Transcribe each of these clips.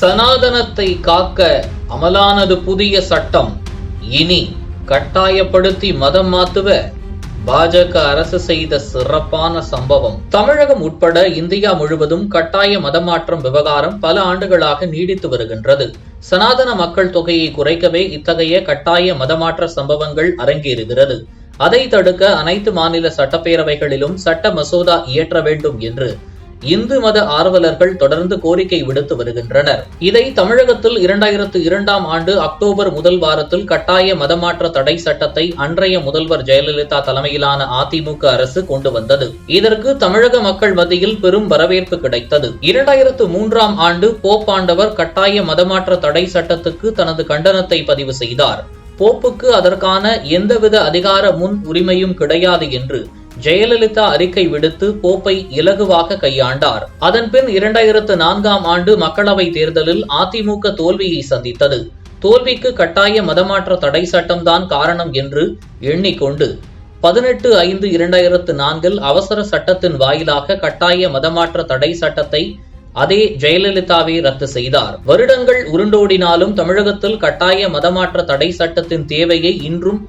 சனாதனத்தை காக்க அமலானது புதிய சட்டம். இனி கட்டாயப்படுத்தி மதம் மாத்துவ பாஜக அரசு செய்த சிறப்பான சம்பவம். தமிழகம் உட்பட இந்தியா முழுவதும் கட்டாய மதமாற்றம் விவகாரம் பல ஆண்டுகளாக நீடித்து வருகின்றது. சனாதன மக்கள் தொகையை குறைக்கவே இத்தகைய கட்டாய மதமாற்ற சம்பவங்கள் அரங்கேறுகிறது. அதை தடுக்க அனைத்து மாநில சட்டப்பேரவைகளிலும் சட்ட மசோதா இயற்ற வேண்டும் என்று இந்து மத ஆர்வலர்கள் தொடர்ந்து கோரிக்கை விடுத்து வருகின்றனர். இதை தமிழகத்தில் இரண்டாயிரத்து இரண்டாம் ஆண்டு அக்டோபர் முதல் வாரத்தில் கட்டாய மதமாற்ற தடை சட்டத்தை அன்றைய முதல்வர் ஜெயலலிதா தலைமையிலான அதிமுக அரசு கொண்டு வந்தது. இதற்கு தமிழக மக்கள் மத்தியில் பெரும் வரவேற்பு கிடைத்தது. இரண்டாயிரத்து மூன்றாம் ஆண்டு போப்பாண்டவர் கட்டாய மதமாற்ற தடை சட்டத்துக்கு தனது கண்டனத்தை பதிவு செய்தார். போப்புக்கு அதற்கான எந்தவித அதிகார முன் உரிமையும் கிடையாது என்று ஜெயலலிதா அறிக்கை விடுத்து போப்பை இலகுவாக கையாண்டார். அதன்பின் இரண்டாயிரத்து நான்காம் ஆண்டு மக்களவை தேர்தலில் அதிமுக தோல்வியை சந்தித்தது. தோல்விக்கு கட்டாய மதமாற்ற தடை சட்டம்தான் காரணம் என்று எண்ணிக்கொண்டு பதினெட்டு ஐந்து இரண்டாயிரத்து நான்கில் அவசர சட்டத்தின் வாயிலாக கட்டாய மதமாற்ற தடை சட்டத்தை அதே ஜெயலலிதாவே ரத்து செய்தார். வருடங்கள் உருண்டோடினாலும் தமிழகத்தில் கட்டாய மதமாற்ற தடை சட்டத்தின் தேவையை இன்றும்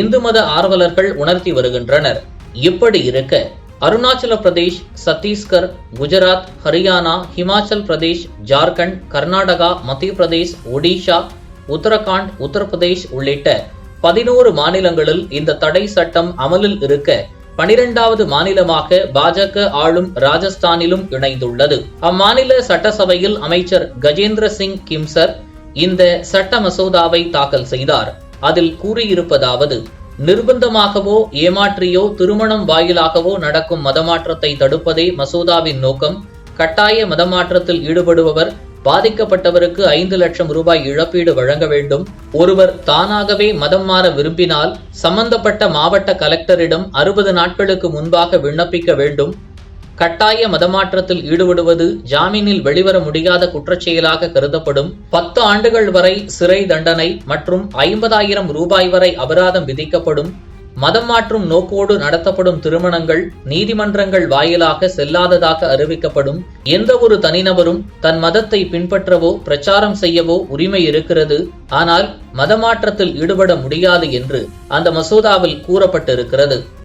இந்து மத ஆர்வலர்கள் உணர்த்தி வருகின்றனர். இப்படி இருக்க அருணாச்சல பிரதேஷ் சத்தீஸ்கர் குஜராத் ஹரியானா ஹிமாச்சல் பிரதேஷ் ஜார்க்கண்ட் கர்நாடகா மத்திய பிரதேஷ் ஒடிஷா உத்தரகாண்ட் உத்தரப்பிரதேஷ் உள்ளிட்ட பதினோரு மாநிலங்களில் இந்த தடை சட்டம் அமலில் இருக்க பனிரெண்டாவது மாநிலமாக பாஜக ஆளும் ராஜஸ்தானிலும் இணைந்துள்ளது. அம்மாநில சட்டசபையில் அமைச்சர் கஜேந்திர சிங் கிம்சர் இந்த சட்ட மசோதாவை தாக்கல் செய்தார். அதில் கூறியிருப்பதாவது நிர்பந்தமாகவோ ஏமாற்றியோ திருமணம் வாயிலாகவோ நடக்கும் மதமாற்றத்தை தடுப்பதே மசோதாவின் நோக்கம். கட்டாய மதமாற்றத்தில் ஈடுபடுபவர் பாதிக்கப்பட்டவருக்கு ஐந்து லட்சம் ரூபாய் இழப்பீடு வழங்க வேண்டும். ஒருவர் தானாகவே மதம் மாற விரும்பினால் சம்பந்தப்பட்ட மாவட்ட கலெக்டரிடம் அறுபது நாட்களுக்கு முன்பாக விண்ணப்பிக்க வேண்டும். கட்டாய மதமாற்றத்தில் ஈடுபடுவது ஜாமீனில் வெளிவர முடியாத குற்றச்செயலாக கருதப்படும் பத்து ஆண்டுகள் வரை சிறை தண்டனை மற்றும் ஐம்பதாயிரம் ரூபாய் வரை அபராதம் விதிக்கப்படும் மதம் மாற்றும் நோக்கோடு நடத்தப்படும் திருமணங்கள் நீதிமன்றங்கள் வாயிலாக செல்லாததாக அறிவிக்கப்படும் எந்த ஒரு தனிநபரும் தன் மதத்தை பின்பற்றவோ பிரச்சாரம் செய்யவோ உரிமை இருக்கிறது. ஆனால் மதமாற்றத்தில் ஈடுபட முடியாது என்று அந்த மசோதாவில் கூறப்பட்டிருக்கிறது.